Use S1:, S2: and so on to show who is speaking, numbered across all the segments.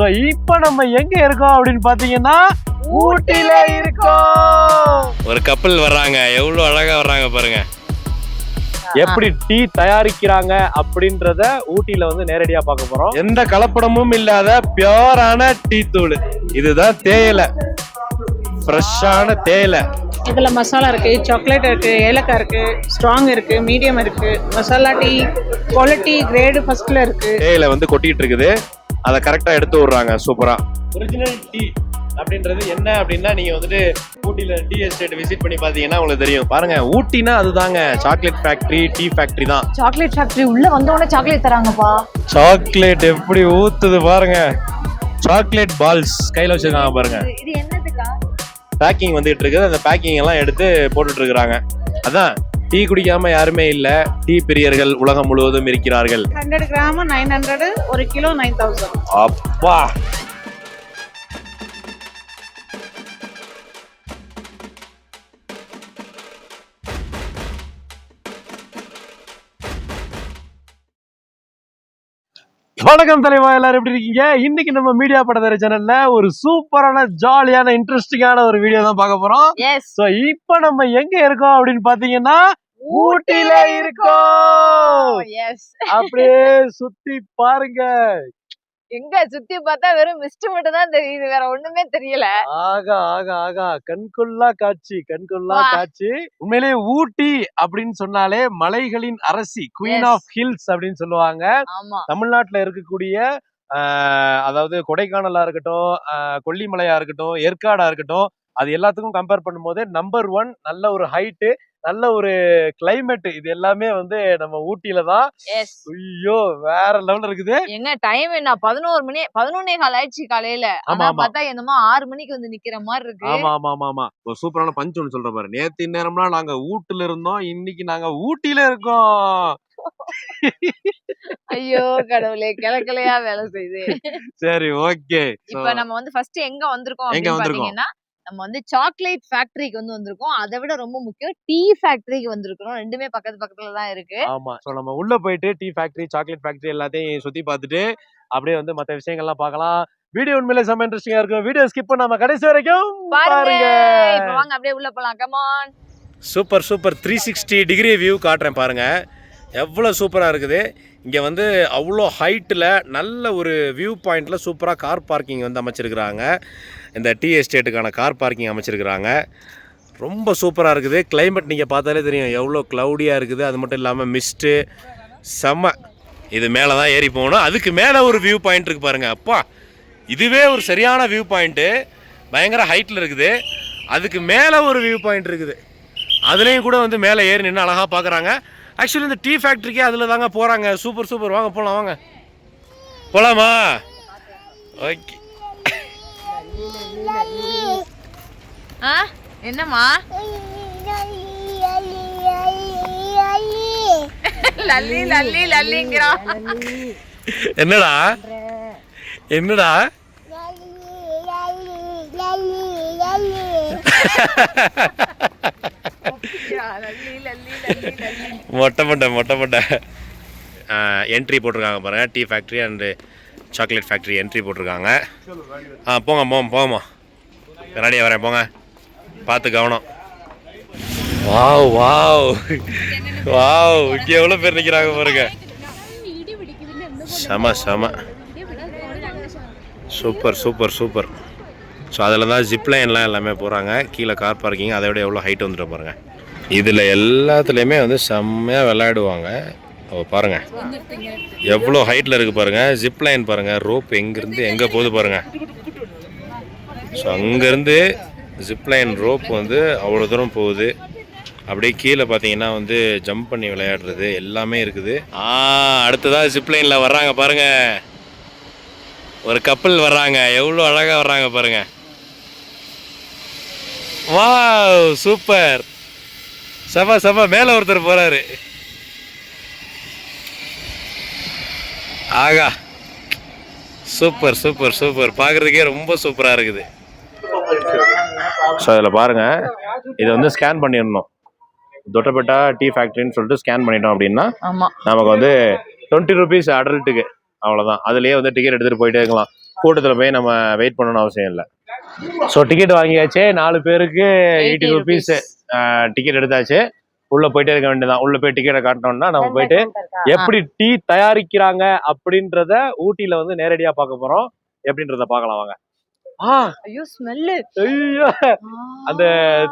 S1: So இப்போ நம்ம எங்க இருக்கோம் அப்படின்னு பாத்தீங்கன்னா ஊட்டில இருக்கோம்.
S2: ஒரு கப்பல் வர்றாங்க. எவ்வளவு அழகா வர்றாங்க பாருங்க.
S1: எப்படி டீ தயாரிக்கிறாங்க அப்படின்றத ஊட்டியில வந்து நேரடியா பார்க்க போறோம்.
S2: எந்த கலப்படமும் இல்லாத பியோரான டீ தூள். இதுதான் தேயிலை. ஃப்ரெஷ்ஷான தேயிலை.
S3: இதுல மசாலா இருக்கு சாக்லேட் இருக்கு ஏலக்காய் இருக்கு ஸ்ட்ராங் இருக்கு மீடியம் இருக்கு. மசாலா டீ குவாலிட்டி கிரேடு ஃபர்ஸ்ட்ல இருக்கு.
S2: தேயிலை வந்து கொட்டிட்டு இருக்குது. அதை கரெக்டா எடுத்து விடுறாங்க. சூப்பரா.
S1: ஒரிஜினல் டீ அப்படின்றது என்ன அப்படின்னா நீங்க வந்துட்டு ஊட்டியில டீ எஸ்டேட் விசிட் பண்ணி பாத்தீங்கன்னா உங்களுக்கு தெரியும்.
S2: பாருங்க ஊட்டினா அதுதாங்க. சாக்லேட் ஃபேக்டரி டீ ஃபேக்டரி தான்.
S4: சாக்லேட் ஃபேக்டரி உள்ள வந்த உடனே சாக்லேட் தராங்கப்பா.
S2: சாக்லேட் எப்படி ஊத்துது பாருங்க. சாக்லேட் பால்ஸ் கையில வச்சிருக்காங்க பாருங்க.
S4: இது என்னதுக்கா?
S2: பேக்கிங் வந்துட்டு இருக்குது. அந்த பேக்கிங் எல்லாம் எடுத்து போட்டுட்டு இருக்காங்க அதான். டீ குடிக்காம யாருமே இல்ல. டீ பிரியர்கள் உலகம் முழுவதும் இருக்கிறார்கள்.
S3: ஹண்ட்ரட் கிராம் நைன் ஹண்ட்ரட் ஒரு கிலோ நைன் தௌசண்ட்.
S2: அப்பா.
S1: வணக்கம் தலைவா எல்லாரும் எப்படி இருக்கீங்க? இன்னைக்கு நம்ம மீடியா படத்தர சேனல்ல ஒரு சூப்பரான ஜாலியான இன்ட்ரெஸ்டிங்கான ஒரு வீடியோ தான் பார்க்க போறோம். சோ இப்போ நம்ம எங்க இருக்கோம் அப்படின்னு பாத்தீங்கன்னா ஊட்டில இருக்கோம்.
S4: எஸ்
S1: அப்படியே சுத்தி பாருங்க.
S4: எங்க சுத்தி பார்த்தா வெறும் மிஸ்ட் மட்டும் தான் தெரியுது. வேற ஒண்ணுமே தெரியல.
S1: ஆகா ஆகா ஆகா. கண்கொள்ளா காட்சி கண்கொள்ளா. காட்சி. உண்மையிலேயே ஊட்டி அப்படின்னு சொன்னாலே மலைகளின் அரசி குயின். ஆஃப் ஹில்ஸ் அப்படின்னு சொல்லுவாங்க. தமிழ்நாட்டுல இருக்கக்கூடிய அதாவது கொடைக்கானலா இருக்கட்டும் கொல்லிமலையா இருக்கட்டும் ஏற்காடா இருக்கட்டும் அது எல்லாத்துக்கும் கம்பேர் பண்ணும்போது நம்பர் ஒன் நல்ல ஒரு ஹைட்டு நல்ல ஒரு கிளைமேட் இது எல்லாமே வந்து நம்ம ஊட்டியில தான். ஐயோ வேற லெவல்ல இருக்குது.
S4: எங்க டைம் என்ன? பதினோரு மணி பதினொன்னே கால் ஆயிடுச்சு காலையில.
S1: ஆமா.
S4: பார்த்தா என்னமோ ஆறு மணிக்கு வந்து நிக்கிற மாதிரி இருக்கு.
S1: ஆமா ஆமா ஆமா ஆமா. ஒரு சூப்பரான பஞ்ச் ஒன்று சொல்ற பாரு. நேத்து நேரம்லாம் நாங்க ஊட்டுல இருந்தோம். இன்னைக்கு நாங்க ஊட்டியில இருக்கோம்.
S4: ஐயோ கடவுளே கிளக்கிளையா வேலை செய்யுது.
S1: சரி ஓகே
S4: இப்ப நம்ம வந்து ஃபர்ஸ்ட் எங்க வந்திருக்கோம்
S1: எங்க
S4: அப்படின்னு? பாத்தீங்கன்னா நம்ம வந்து சாக்லேட் ஃபேக்டரிக்கு வந்து வந்திருக்கோம். அதை விட ரொம்ப முக்கியம் டீ ஃபேக்டரிக்கு வந்திருக்கிறோம் ரெண்டுமே பக்கத்து பக்கத்துல தான் இருக்கு.
S1: ஆமா. சோ நம்ம உள்ள போயிட்டு டீ ஃபேக்டரி சாக்லேட் ஃபேக்டரி எல்லாத்தையும் சுத்தி பார்த்துட்டு அப்படியே வந்து மத்த விஷயங்கள்லாம் பார்க்கலாம். வீடியோ உண்மையிலே செம்ம இன்ட்ரெஸ்டிங்கா இருக்கும். வீடியோ ஸ்கிப் பண்ணாம கடைசி வரைக்கும்
S4: பாருங்க. இப்ப வாங்க அப்படியே உள்ள போலாம். Come on
S2: super super three sixty degree view காட்டுறேன் பாருங்க. எவ்வளோ சூப்பராக இருக்குது. இங்கே வந்து அவ்வளோ ஹைட்டில் நல்ல ஒரு வியூ பாயிண்டில் சூப்பராக கார் பார்க்கிங் வந்து அமைச்சிருக்கிறாங்க. இந்த டீ எஸ்டேட்டுக்கான கார் பார்க்கிங் அமைச்சிருக்கிறாங்க. ரொம்ப சூப்பராக இருக்குது. கிளைமேட் நீங்கள் பார்த்தாலே தெரியும். எவ்வளோ க்ளவுடியாக இருக்குது. அது மட்டும் இல்லாமல் மிஸ்ட்டு செம்ம இது மேலே தான் ஏறி போகணும். அதுக்கு மேலே ஒரு வியூ பாயிண்ட் இருக்குது பாருங்கள் அப்பா இதுவே ஒரு சரியான வியூ பாயிண்ட்டு பயங்கர ஹைட்டில் இருக்குது. அதுக்கு மேலே ஒரு வியூ பாயிண்ட் இருக்குது. அதுலேயும் கூட வந்து மேலே ஏறி நின்று அழகாக பார்க்குறாங்க. ஆக்சுவலி இந்த டீ ஃபேக்ட்ரிக்கே அதில் தாங்க போகிறாங்க சூப்பர் சூப்பர் வாங்க போகலாம் வாங்க. போகலாமா ஓகே
S4: ஆ? என்னம்மா? லல்லி லல்லி லல்லிங்கிறான்
S2: என்னடா? என்னடா?
S4: லல்லி லல்லி லல்லி.
S2: மொட்டை மொட்டை மொட்டை மொட்டை. என்ட்ரி போட்டிருக்காங்க பாருங்க. Tea factory and chocolate factory entry போட்டிருக்காங்க. ஆ போங்க போங்க போங்கம்மா ரெடியாக வரேன் போங்க. பார்த்து கவனம். வாவ் வாவ் வாவ் இங்கே எவ்வளோ பேர் நிற்கிறாங்க பாருங்க. செம செம. சூப்பர் சூப்பர் சூப்பர் ஸோ அதில் தான் ஜிப்லைன்லாம் எல்லாமே போகிறாங்க கீழே கார் பார்க்கிங் அதை விட எவ்வளோ ஹைட் வந்துட்டு பாருங்க. இதில் எல்லாத்துலேயுமே வந்து செம்மையாக விளையாடுவாங்க. ஓ பாருங்கள் எவ்வளோ ஹைட்டில் இருக்குது பாருங்கள் ஜிப்லைன் பாருங்கள் ரோப் எங்கேருந்து எங்கே போகுது பாருங்கள் ஸோ அங்கேருந்து ஜிப்லைன் ரோப் வந்து அவ்வளோ தூரம் போகுது. அப்படியே கீழே பார்த்தீங்கன்னா வந்து ஜம்ப் பண்ணி விளையாடுறது எல்லாமே இருக்குது. ஆ அடுத்ததாக ஜிப்லைனில் வர்றாங்க பாருங்கள் ஒரு கப்பல் வர்றாங்க. எவ்வளோ அழகாக வர்றாங்க பாருங்கள் வாவ் சூப்பர் சபா சபா மேலே ஒருத்தர் போறாரு. ஆகா. Super super super. பார்க்குறதுக்கே ரொம்ப சூப்பராக இருக்குது. ஸோ இதில் பாருங்க. இதை வந்து ஸ்கேன் பண்ணிடணும். தொட்டபெட்டா டீ ஃபேக்ட்ரின்னு சொல்லிட்டு ஸ்கேன் பண்ணிட்டோம் அப்படின்னா நமக்கு வந்து டுவெண்ட்டி ருபீஸ் அடல்ட்டுக்கு அவ்வளோதான் அதுலேயே வந்து டிக்கெட் எடுத்துகிட்டு போயிட்டே இருக்கலாம். கூட்டத்துல போய் நம்ம வெயிட் பண்ணணும்னு அவசியம் இல்லை. ஸோ டிக்கெட் வாங்கியாச்சு. நாலு பேருக்கு எயிட்டி
S4: 80
S2: ருபீஸ் டிக்கெட் எடுத்தாச்சு. உள்ள போயிட்டே இருக்க வேண்டியதான் உள்ள போய் டிக்கெட்டை காட்டினோம்னா நம்ம போயிட்டு எப்படி டீ தயாரிக்கிறாங்க அப்படின்றத ஊட்டியில வந்து நேரடியா பார்க்க போறோம். எப்படின்றத பார்க்கலாம் வாங்க. ஆ.
S4: ஐயோ ஸ்மெல்லு
S2: ஐயோ. அந்த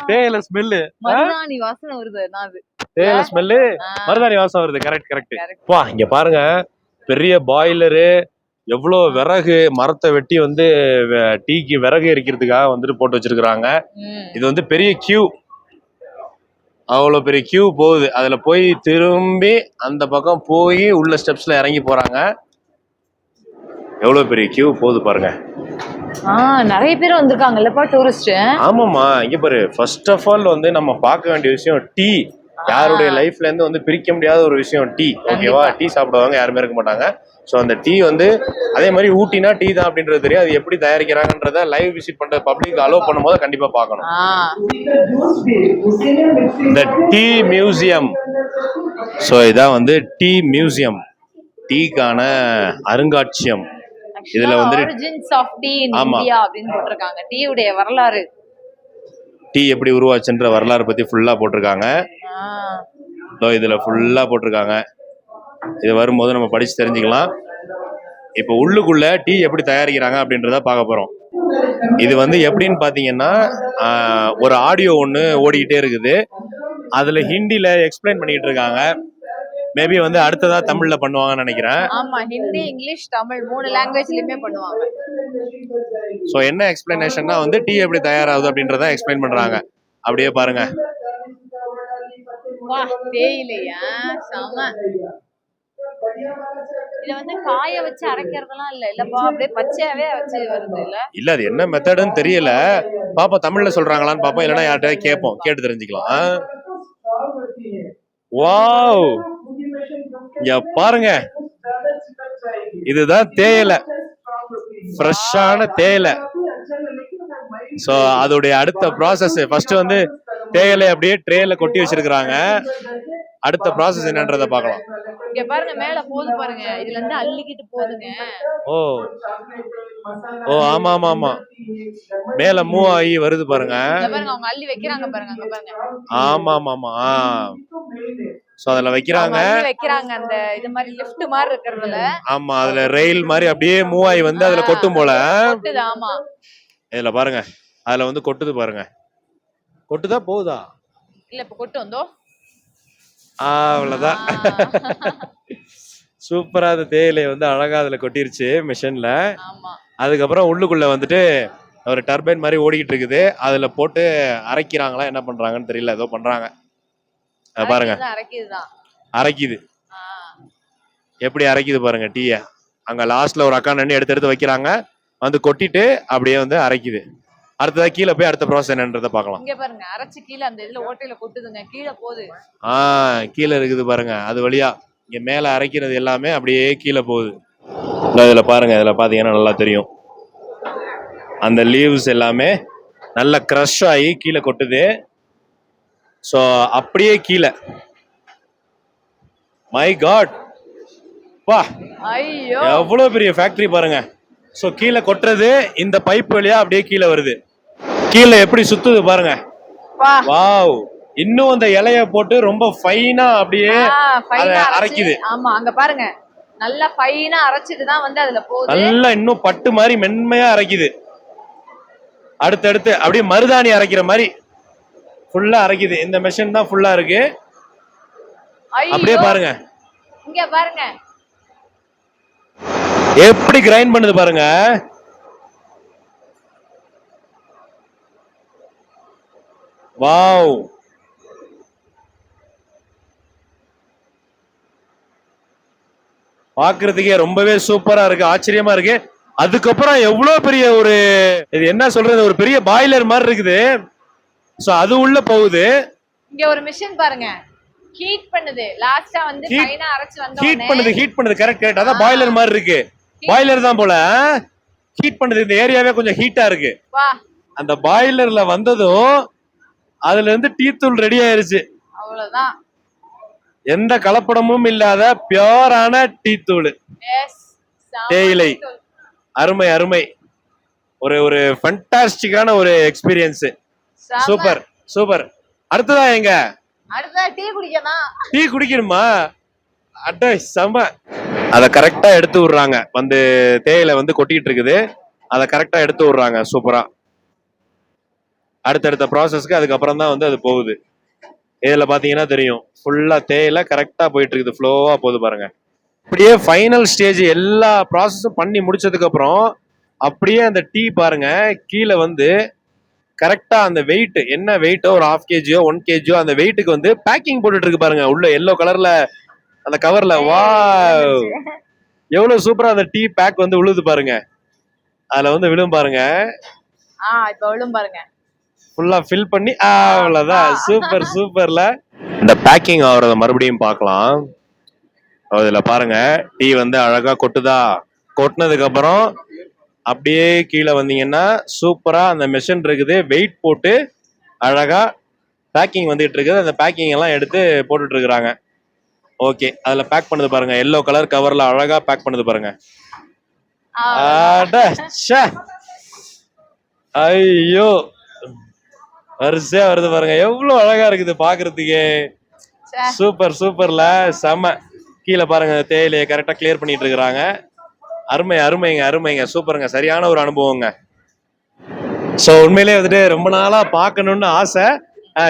S2: தேயிலை ஸ்மெல்லு
S4: மருதாணி வாசனை வருது. அது?
S2: தேயிலை ஸ்மெல்லு மருதாணி வாசம் வருது. Correct correct. வா இங்க பாருங்க. பெரிய பாய்லரு எவ்வளோ விறகு மரத்தை வெட்டி வந்து டீக்கு விறகு எரிக்கிறதுக்காக வந்துட்டு போட்டு வச்சிருக்கிறாங்க. இது வந்து பெரிய கியூ அவ்வளோ பெரிய கியூ போகுது. அதுல போய் திரும்பி அந்த பக்கம் போய் உள்ள ஸ்டெப்ஸ்ல இறங்கி போறாங்க. எவ்வளோ பெரிய கியூ போகுது பாருங்க.
S4: ஆ நிறைய பேர் வந்திருக்காங்கல்லப்பா டூரிஸ்ட்
S2: ஆமாம்மா. இங்க பாரு ஃபர்ஸ்ட் ஆஃப் ஆல் வந்து நம்ம பார்க்க வேண்டிய விஷயம் டீ யாருடைய லைஃப்ல இருந்து வந்து பிரிக்க முடியாத ஒரு விஷயம் டீ ஓகேவா டீ சாப்பிடுவாங்க யாருமே இருக்க மாட்டாங்க. ஸோ அந்த டீ வந்து அதே மாதிரி ஊட்டினா டீ தான் அப்படின்றது தெரியும். அது எப்படி தயாரிக்கிறாங்கன்றத லைவ் விசிட் பண்ற பப்ளிக் அலோவ் பண்ணும்போது கண்டிப்பா பார்க்கணும். இந்த டீ மியூசியம். ஸோ இதான் வந்து டீ மியூசியம். டீக்கான அருங்காட்சியம். இதுல வந்து- ஆமா.
S4: அப்படின்னு போட்டிருக்காங்க. டீ உடைய வரலாறு.
S2: டீ எப்படி உருவாச்சுன்ற வரலாறு பத்தி ஃபுல்லா போட்டிருக்காங்க. இதுல ஃபுல்லா போட்டிருக்காங்க. இது வரும்போது நம்ம படிச்சு தெரிஞ்சுக்கலாம். இப்போ உள்ளுக்குள்ள டீ எப்படி தயாரிக்கிறாங்க அப்படின்றத பார்க்க போறோம். இது வந்து எப்படின்னு பாத்தீங்கன்னா ஆஹ், ஒரு ஆடியோ ஒன்று ஓடிக்கிட்டே இருக்குது. அதுல ஹிந்தில எக்ஸ்பிளைன் பண்ணிட்டு இருக்காங்க. மேபி வந்து அடுத்ததா தமிழ்ல பண்ணுவாங்கன்னு நினைக்கிறேன்.
S4: ஆமா ஹிந்தி இங்கிலீஷ் தமிழ் மூணு லாங்குவேஜ்லயுமே பண்ணுவாங்க.
S2: ஸோ என்ன எக்ஸ்பிளனேஷன்னா வந்து டீ எப்படி தயாராகுது அப்படின்றத எக்ஸ்பிளைன் பண்றாங்க. அப்படியே பாருங்க.
S4: வா தேயிலையா? செம. இத வந்து காய வச்சு அரைக்கிறதுலாம் இல்ல. இல்லப்பா அப்படியே பச்சையாவே வச்சு வருது இல்ல?
S2: இல்ல அது என்ன மெத்தடுன்னு தெரியல. பாப்போம் தமிழ்ல சொல்றாங்களான்னு பாப்போம். இல்லைன்னா யார்கிட்ட கேட்போம். கேட்டு தெரிஞ்சுக்கலாம். வாவ்! இங்க பாருங்க. இதுதான் தேயிலை. ஃப்ரெஷ்ஷான தேயிலை. ஸோ அதோடைய அடுத்த ப்ராசஸ் ஃபர்ஸ்ட் வந்து தேயிலை அப்படியே ட்ரேல கொட்டி வச்சிருக்கிறாங்க. அடுத்த ப்ராசஸ் என்னன்றத பார்க்கலாம்.
S4: இங்க பாருங்க மேல போது பாருங்க. இதுல இருந்து அள்ளிக்கிட்டு போகுதுங்க.
S2: ஓ. ஓ ஆமா ஆமா ஆமா. மேல மூவ் ஆகி வருது பாருங்க.
S4: பாருங்க அவங்க அள்ளி வைக்கிறாங்க பாருங்க அங்க பாருங்க.
S2: ஆமா ஆமா ஆமா. ஸோ அதுல வைக்கிறாங்க.
S4: வைக்கிறாங்க அந்த இது மாதிரி லிஃப்ட் மாதிரி இருக்கிறதுல.
S2: ஆமா அதுல ரயில் மாதிரி அப்படியே மூவ் ஆகி வந்து அதுல கொட்டும் போல.
S4: கொட்டுது ஆமா.
S2: இதுல பாருங்க அதுல வந்து கொட்டுது பாருங்க. கொட்டுதா போகுதா?
S4: இல்ல இப்ப கொட்டு வந்தோ.
S2: ஆ, அவ்வளவுதான். சூப்பரா அந்த தேயிலை வந்து அழகா அதுல கொட்டிருச்சு மிஷின்ல.
S4: ஆமா.
S2: அதுக்கப்புறம் உள்ளுக்குள்ள வந்துட்டு ஒரு டர்பைன் மாதிரி ஓடிக்கிட்டு இருக்குது. அதுல போட்டு அரைக்கிறாங்களா என்ன பண்றாங்கன்னு தெரியல. ஏதோ பண்றாங்க. அது பாருங்க. அரைக்குது. எப்படி அரைக்குது பாருங்க டீயை. அங்க லாஸ்ட்ல ஒரு அக்கா நின்று எடுத்து எடுத்து வைக்கிறாங்க. வந்து கொட்டிட்டு அப்படியே வந்து அரைக்குது. அடுத்ததா கீழே போய் அடுத்த ப்ராசஸ் என்னன்றதை பார்க்கலாம்.
S4: இங்க பாருங்க அரைச்சு கீழே அந்த இதுல ஓட்டையில கொட்டுதுங்க. கீழே போகுது.
S2: ஆ கீழே இருக்குது பாருங்க அது வழியா. இங்க மேல அரைக்கிறது எல்லாமே அப்படியே கீழே போகுது. இதுல பாருங்க இதுல பாத்தீங்கன்னா நல்லா தெரியும். அந்த லீவ்ஸ் எல்லாமே நல்லா க்ரஷ் ஆகி கீழே கொட்டுது. ஸோ அப்படியே கீழே. மை காட் வா
S4: ஐயோ.
S2: எவ்வளவு பெரிய ஃபேக்டரி பாருங்க. ஸோ கீழே கொட்டுறது இந்த பைப் வழியா அப்படியே கீழே வருது. கீழே எப்படி சுத்துது பாருங்க. வாவ். இன்னும் அந்த இலைய போட்டு ரொம்ப ஃபைனா அப்படியே அரைக்குது.
S4: ஆமா அங்க பாருங்க. நல்லா ஃபைனா அரைச்சிட்டு தான் வந்து அதுல போகுது.
S2: நல்லா இன்னும் பட்டு மாதிரி மென்மையா அரைக்குது. அடுத்தடுத்து அப்படியே மருதாணி அரைக்கிற மாதிரி ஃபுல்லா அரைக்குது. இந்த மெஷின் தான் ஃபுல்லா இருக்கு. அப்படியே பாருங்க.
S4: இங்க பாருங்க.
S2: எப்படி கிரைண்ட் பண்ணுது பாருங்க. வாவ். பாக்குறதுக்கே ரொம்பவே சூப்பரா இருக்கு ஆச்சரியமா இருக்கு. அதுக்கப்புறம் எவ்வளவு பெரிய ஒரு இது என்ன சொல்றது ஒரு பெரிய பாய்லர் மாதிரி இருக்குது. சோ அது உள்ள போகுது.
S4: இங்க ஒரு மிஷின் பாருங்க. ஹீட் பண்ணுது. லாஸ்டா வந்து ஃபைனா அரைச்சு வந்த
S2: ஹீட் பண்ணுது ஹீட் பண்ணுது கரெக்ட் கரெக்ட் அதான். பாய்லர் மாதிரி இருக்கு. பாய்லர் தான் போல. ஹீட் பண்ணுது இந்த ஏரியாவே கொஞ்சம் ஹீட்டா இருக்கு. அந்த பாய்லர்ல வந்ததும் அதுல இருந்து டீ தூள் ரெடி ஆயிருச்சு.
S4: அவ்வளவுதான்.
S2: எந்த கலப்படமும் இல்லாத பியோரான டீ தூள். தேயிலை. அருமை அருமை. ஒரு ஒரு ஃபண்டாஸ்டிக்கான ஒரு எக்ஸ்பீரியன்ஸ். சூப்பர் சூப்பர் அடுத்ததா எங்க?
S4: டீ குடிக்கணும்?
S2: டீ குடிக்கணுமா? அட செம. அத கரெக்டா எடுத்து விடுறாங்க. வந்து தேயிலை வந்து கொட்டிட்டு இருக்குது. அத கரெக்டா எடுத்து விடுறாங்க. சூப்பரா அடுத்தடுத்த ப்ராசஸ்க்கு அதுக்கப்புறம் தான் வந்து அது போகுது. இதுல பாத்தீங்கன்னா தெரியும். ஃபுல்லா தேயிலை கரெக்டா போயிட்டு இருக்குது ஃப்ளோவா போகுது பாருங்க. அப்படியே ஃபைனல் ஸ்டேஜ் எல்லா ப்ராசஸும் பண்ணி முடிச்சதுக்கு அப்புறம் அப்படியே அந்த டீ பாருங்க கீழே வந்து கரெக்டா அந்த வெயிட் என்ன வெயிட்டோ ஒரு ஹாஃப் கேஜியோ ஒன் கேஜியோ அந்த வெயிட்டுக்கு வந்து பேக்கிங் போட்டுட்டு இருக்கு பாருங்க. உள்ள எல்லோ கலர்ல அந்த கவர்ல வா எவ்வளவு சூப்பரா அந்த டீ பேக் வந்து விழுது பாருங்க. அதுல வந்து விழும் பாருங்க.
S4: ஆ இப்ப விழும் பாருங்க.
S2: ஃபுல்லா ஃபில் பண்ணி ஆ, அவ்வளவுதான். சூப்பர் சூப்பர்ல இந்த பேக்கிங் ஆகுறத மறுபடியும் பார்க்கலாம். அதுல பாருங்க. டீ வந்து அழகா கொட்டுதா? கொட்டினதுக்கு அப்புறம் அப்படியே கீழே வந்தீங்கன்னா சூப்பரா அந்த மெஷின் இருக்குது. வெயிட் போட்டு அழகா பேக்கிங் வந்துட்டு இருக்குது. அந்த பேக்கிங் எல்லாம் எடுத்து போட்டுட்டு இருக்கிறாங்க. ஓகே அதுல பேக் பண்ணுது பாருங்க. எல்லோ கலர் கவர்ல அழகா பேக் பண்ணுது பாருங்க.
S4: ஆ,
S2: அட, ச்சே. ஐயோ. வரிசையா வருது பாருங்க. எவ்வளவு அழகா இருக்குது பாக்குறதுக்கு. சூப்பர் சூப்பர்ல. செம. கீழே பாருங்க தேயிலையை கரெக்டா கிளியர் பண்ணிட்டு இருக்கிறாங்க. அருமை அருமைங்க அருமைங்க. சூப்பருங்க. சரியான ஒரு அனுபவங்க. ஸோ உண்மையிலேயே வந்துட்டு ரொம்ப நாளா பார்க்கணும்னு ஆசை.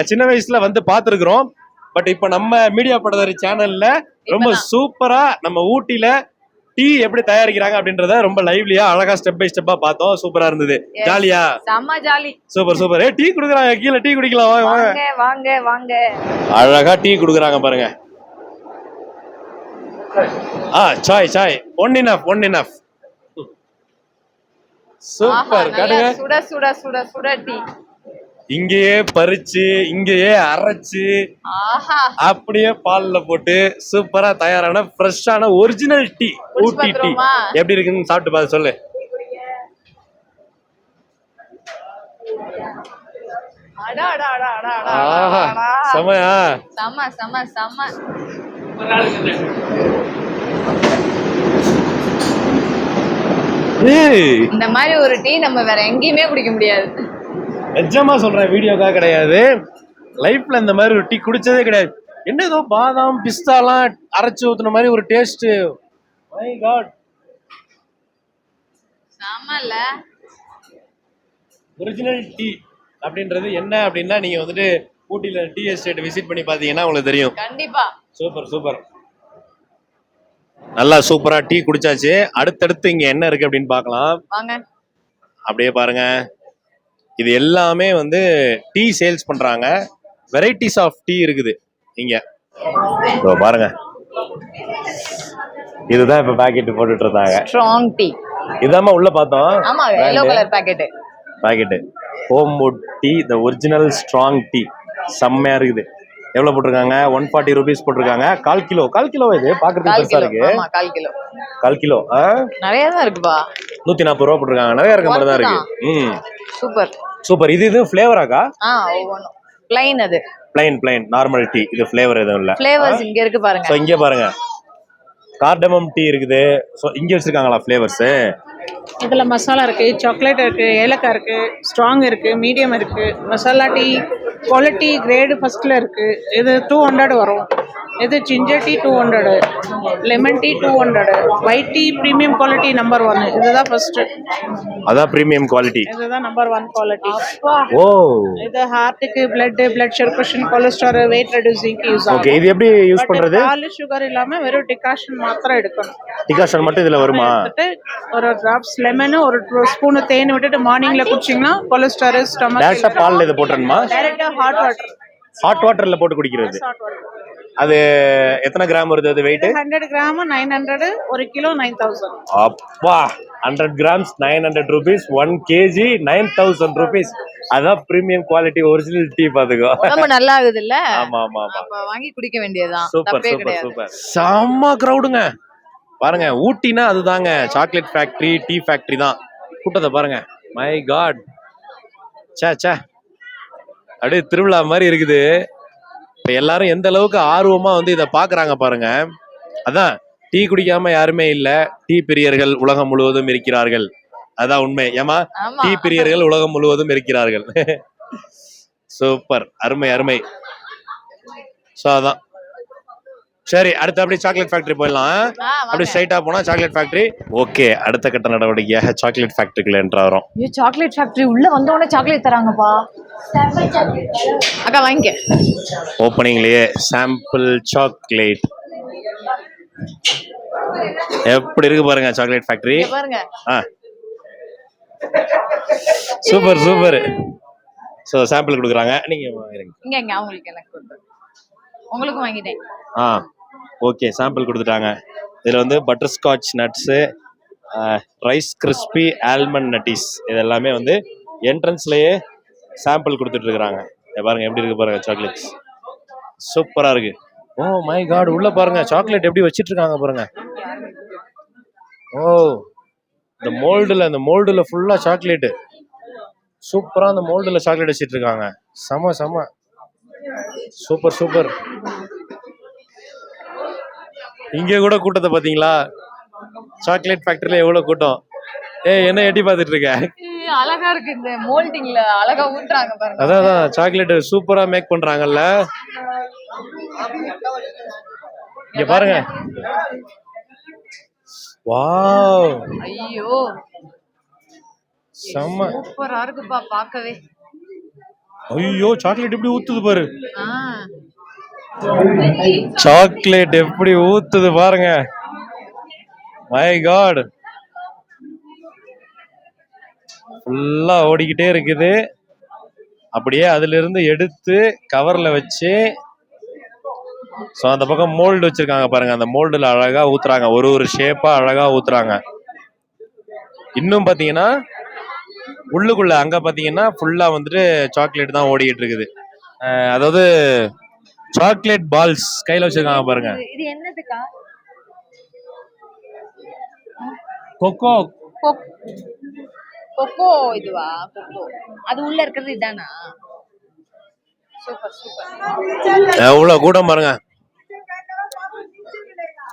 S2: சின்ன வயசுல வந்து பார்த்துருக்குறோம். பட் இப்போ நம்ம மீடியா படதறி சேனல்ல ரொம்ப. சூப்பரா நம்ம ஊட்டில டீ எப்படி தயாரிக்கிறாங்க அப்படின்றத ரொம்ப லைவ்லியா அழகா ஸ்டெப் பை ஸ்டெப்பா பார்த்தோம். சூப்பரா இருந்தது. ஜாலியா?
S4: செம்ம ஜாலி.
S2: சூப்பர் சூப்பர் டீ குடுக்குறாங்க கீழே டீ குடிக்கலாம் வாங்க வாங்க.
S4: வாங்க
S2: அழகா டீ குடுக்குறாங்க பாருங்க. ஆ Sai Sai one enough one enough super காட்டுங்க
S4: சுட சுட சுட சுட டீ.
S2: இங்கேயே பறிச்சு இங்கேயே அரைச்சு அப்படியே பால்ல போட்டு சூப்பரா தயாரான ஃப்ரெஷ்ஷான ஒரிஜினல் டீ ஊட்டி டீ? எப்படி இருக்குன்னு சாப்பிட்டு பார்த்து சொல்லு. செமையா
S4: செம்ம செம்ம
S2: ஏய்.
S4: இந்த மாதிரி ஒரு டீ நம்ம வேற எங்கேயுமே குடிக்க முடியாது.
S2: நிஜமா சொல்றேன் வீடியோக்காக கிடையாது. லைஃப்ல இந்த மாதிரி ஒரு டீ குடிச்சதே கிடையாது. என்ன ஏதோ பாதாம் பிஸ்தாலாம் அரைச்சு ஊத்துன மாதிரி ஒரு டேஸ்ட் மை காட்
S4: செம்மல்ல.
S2: ஒரிஜினல் டீ அப்படின்றது என்ன அப்படின்னா நீங்க வந்துட்டு ஊட்டியில டீ எஸ்டேட் விசிட் பண்ணி பாத்தீங்கன்னா உங்களுக்கு தெரியும்.
S4: கண்டிப்பா.
S2: சூப்பர் சூப்பர் நல்லா சூப்பரா டீ குடிச்சாச்சு. அடுத்தடுத்து இங்க என்ன இருக்கு அப்படின்னு பார்க்கலாம். அப்படியே பாருங்க. இது எல்லாமே வந்து டீ சேல்ஸ் பண்றாங்க. வெரைட்டிஸ் ஆஃப் டீ இருக்குது இங்க. இதோ பாருங்க. இதுதான் இப்ப பாக்கெட் போட்டுட்டு இருந்தாங்க.
S4: ஸ்ட்ராங் டீ
S2: இதாம்மா உள்ள பார்த்தோம்.
S4: ஆமா yellow colour packet
S2: packet home wood tea the original strong tea செம்மையா இருக்குது. எவ்வளவு போட்டிருக்காங்க? ஒன் ஃபார்ட்டி ருபீஸ் போட்டிருக்காங்க. கால் கிலோ கால் கிலோ இது? பாக்குறதுக்கு பெருசா இருக்கு.
S4: கால் கிலோ.
S2: கால் கிலோ?
S4: நிறைய தான் இருக்குப்பா.
S2: நூத்தி நாற்பது ரூபா போட்டிருக்காங்க. நிறைய இருக்க மாதிரி தான் இருக்கு. ம்.
S4: Super
S2: super. இது இது ஃபிளேவராக்கா
S4: ஆ ஒவ்வொன்றும் பிளைன் அது.
S2: பிளைன் பிளைன் நார்மல் டீ இது ஃபிளேவர் எதுவும் இல்ல.
S4: ஃபிளேவர்ஸ் இங்க இருக்கு பாருங்க.
S2: ஸோ இங்கே பாருங்க. கார்டமம் டீ இருக்குது. ஸோ இங்கே வச்சிருக்காங்களா ஃபிளேவர்ஸ்
S3: இதுல மசாலா இருக்கு சாக்லேட் இருக்கு ஏலக்காய் இருக்கு ஸ்ட்ராங் இருக்கு மீடியம் இருக்கு. மசாலா டீ குவாலிட்டி கிரேடு ஃபர்ஸ்ட்ல இருக்கு. இது டூ ஹண்ட்ரட் வரும். இது ginger tea two hundred lemon tea two hundred white tea premium quality number one இதுதான் ஃபர்ஸ்ட்
S2: அதான் ப்ரீமியம் குவாலிட்டி
S3: இதுதான் நம்பர் ஒன் குவாலிட்டி
S2: ஓ.
S3: இது ஹார்ட்டுக்கு blood blood circulation cholesterol weight reducing use
S2: okay
S3: ஆகும்.
S2: இது எப்படி யூஸ் பண்றது?
S3: பால் சுகர் இல்லாம வெறும் டிகாஷன் மாத்திரம் எடுக்கணும்.
S2: டிகாஷன் மட்டும் இதுல வருமா?
S3: ஒரு டிராப்ஸ் லெமன் ஒரு ஸ்பூன் தேன் விட்டுட்டு மார்னிங்ல குடிச்சீங்கன்னா கொலஸ்ட்ரால் ஸ்டமக்
S2: டேரக்டா பால்ல இதை போட்டுறணுமா?
S3: டைரக்டா ஹாட் வாட்டர்
S2: ஹாட் வாட்டர்ல போட்டு குடிக்கிறது.
S3: ஹாட் வாட்டர்
S2: அது எத்தனை கிராம் வருது அது weight
S3: hundred gram nine hundred ஒரு கிலோ நைன் தௌசண்ட்
S2: அப்பா hundred grams nine hundred rupees one KG nine thousand rupees அதான் ப்ரீமியம் குவாலிட்டி ஒரிஜினல் டீ பாத்துக்கோ.
S4: உடம்பு நல்லா ஆகுது இல்ல
S2: ஆமா ஆமா. ஆமா
S4: வாங்கி குடிக்க வேண்டியதுதான்.
S2: Super super super. செம்ம கிரௌடுங்க பாருங்க ஊட்டினா அதுதாங்க. சாக்லேட் ஃபேக்டரி டீ ஃபேக்டரி தான். கூட்டத்தை பாருங்க. மை காட் சே சே அப்படியே திருவிழா மாதிரி இருக்குது. இப்போ எல்லாரும் எந்த அளவுக்கு ஆர்வமா வந்து இதை பாக்குறாங்க பாருங்க. அதான் டீ குடிக்காம யாருமே இல்லை. டீ பிரியர்கள் உலகம் முழுவதும் இருக்கிறார்கள். அதான் உண்மை. ஏமா டீ பிரியர்கள் உலகம் முழுவதும் இருக்கிறார்கள். சூப்பர் அருமை அருமை. ஸோ அதான். சரி அடுத்து அப்படியே சாக்லேட் ஃபேக்டரி போயிடலாம். அப்படியே. ஸ்ட்ரைட்டா போனா சாக்லேட் ஃபேக்டரி ஓகே அடுத்த கட்ட நடவடிக்கையாக சாக்லேட் ஃபேக்டரிக்குள்ள என்ட்ராகிறோம்
S4: ஐயோ சாக்லேட் ஃபேக்டரி உள்ள வந்த உடனே சாக்லேட் தராங்கப்பா. அக்கா வாங்கிக்க.
S2: ஓப்பனிங்லயே சாம்பிள் சாக்லேட் எப்படி இருக்கு பாருங்க சாக்லேட் ஃபேக்டரி
S4: பாருங்க.
S2: சூப்பர் சூப்பர் ஸோ சாம்பிள் கொடுக்குறாங்க. நீங்க இருங்க
S4: இங்க இங்க அவங்களுக்கு எனக்கு கொடுத்து உங்களுக்கும் வாங்கிட்டேன்.
S2: ஆ. ஓகே சாம்பிள் கொடுத்துட்டாங்க. இதில் வந்து butterscotch nuts rice crispy almond Nutties இது எல்லாமே வந்து என்ட்ரன்ஸ்லயே சாம்பிள் கொடுத்துட்ருக்குறாங்க பாருங்க எப்படி இருக்கு பாருங்க சாக்லேட்ஸ் சூப்பரா இருக்கு. ஓ மை காட் உள்ள பாருங்க சாக்லேட் எப்படி வச்சிட்டு இருக்காங்க பாருங்க. ஓ இந்த மோல்டுல இந்த மோல்டுல ஃபுல்லா சாக்லேட் சூப்பரா அந்த மோல்டுல சாக்லேட் வச்சிட்டு இருக்காங்க. செம செம. சூப்பர் சூப்பர் இங்க கூட கூட்டத்தை பாத்தீங்களா? சாக்லேட் ஃபேக்டரியில எவ்வளவு கூட்டம்? ஏய் என்ன எட்டி பார்த்துட்டு இருக்க?
S4: அழகா இருக்கு இந்த மோல்டிங்ல அழகா ஊத்துறாங்க பாருங்க.
S2: அதான் அதான் சாக்லேட் சூப்பரா மேக் பண்றாங்கல்ல. இங்க பாருங்க. வாவ்
S4: ஐயோ.
S2: செம்ம.
S4: சூப்பரா இருக்குப்பா பார்க்கவே.
S2: ஐயோ சாக்லேட் எப்படி ஊத்துது பாரு.
S4: ஆ.
S2: சாக்லேட் எப்படி ஊத்துது பாருங்க. மை காட் ஃபுல்லா ஓடிக்கிட்டே இருக்குது. அப்படியே அதுல இருந்து எடுத்து கவர்ல வச்சு ஸோ அந்த பக்கம் மோல்டு வச்சிருக்காங்க பாருங்க. அந்த மோல்டுல அழகா ஊத்துறாங்க. ஒரு ஒரு ஷேப்பா அழகா ஊத்துறாங்க. இன்னும் பாத்தீங்கன்னா உள்ளுக்குள்ள அங்க பாத்தீங்கன்னா ஃபுல்லா வந்துட்டு சாக்லேட் தான் ஓடிக்கிட்டு இருக்குது. அதாவது சாக்லேட் பால்ஸ் கையில வச்சிருக்காங்க பாருங்க.
S4: இது- என்னதுக்கா?
S2: கொக்கோ
S4: கொக்- கொக்கோ இதுவா? கொக்கோ அது உள்ள இருக்கிறது இதானா? சூப்பர் சூப்பர்
S2: எவ்வளவு கூட்டம் பாருங்க.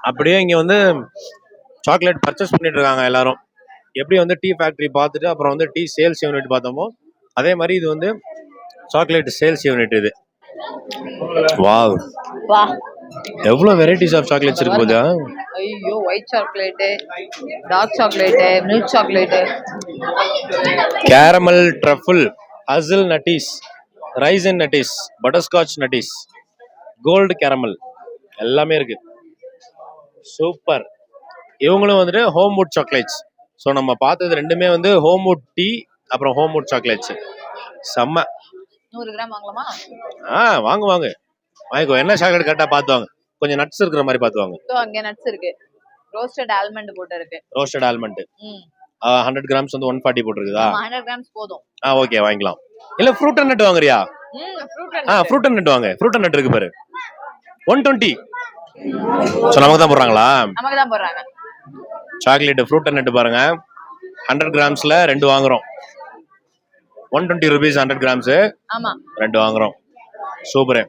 S2: அப்படியே இங்க வந்து சாக்லேட் பர்ச்சேஸ் பண்ணிட்டு இருக்காங்க எல்லாரும். எப்படி வந்து டீ ஃபேக்டரி பார்த்துட்டு அப்புறம் வந்து டீ சேல்ஸ் யூனிட் பார்த்தோமோ அதே மாதிரி இது வந்து சாக்லேட் சேல்ஸ் யூனிட் இது. வாவ்.
S4: வா.
S2: எவ்வளவு வெரைட்டிஸ் ஆஃப் சாக்லேட்ஸ் இருக்கு போதா
S4: ஐயோ white chocolate dark chocolate milk chocolate
S2: caramel truffle Aseel Nutties raisin Nutties butterscotch Nutties gold caramel எல்லாமே இருக்கு. சூப்பர் இவங்களும் வந்துட்டு ஹோம்வுட் சாக்லேட்ஸ் ஸோ நம்ம பார்த்தது ரெண்டுமே வந்து ஹோம்வுட் டீ அப்புறம் ஹோம்வுட் சாக்லேட்ஸ் செம்ம.
S4: நூறு கிராம் வாங்கலாமா?
S2: ஆ வாங்க வாங்க. வாங்கிக்கோ. என்ன சாக்லேட் கரெக்டாக பார்த்து வாங்க. கொஞ்சம் நட்ஸ் இருக்கிற மாதிரி பார்த்து வாங்க.
S4: ஸோ அங்கே நட்ஸ் இருக்கு. ரோஸ்டட் ஆல்மண்ட் போட்டு இருக்கு
S2: ரோஸ்டட் ஆல்மண்ட்
S4: ம்
S2: ஹண்ட்ரட் கிராம்ஸ் வந்து ஒன் ஃபார்ட்டி போட்டிருக்குதா?
S4: ஹண்ட்ரட் கிராம்ஸ் போதும்.
S2: ஆ ஓகே வாங்கிக்கலாம். இல்லை ஃப்ரூட் அண்ட் நட் வாங்குறியா? ஆ ஃப்ரூட் அண்ட் நட் வாங்க. ஃப்ரூட் அண்ட் நட் இருக்கு பாரு. ஒன் டுவெண்ட்டி ஸோ நமக்கு தான் போடுறாங்களா?
S4: நமக்கு தான் போடுறாங்க.
S2: சாக்லேட் ஃப்ரூட் அண்ட் நட் பாருங்க. ஹண்ட்ரட் கிராம்ஸ்ல ரெண்டு வாங்குறோம். One twenty rupees hundred grams
S4: ஆமா.
S2: ரெண்டு வாங்குறோம். சூப்பரு.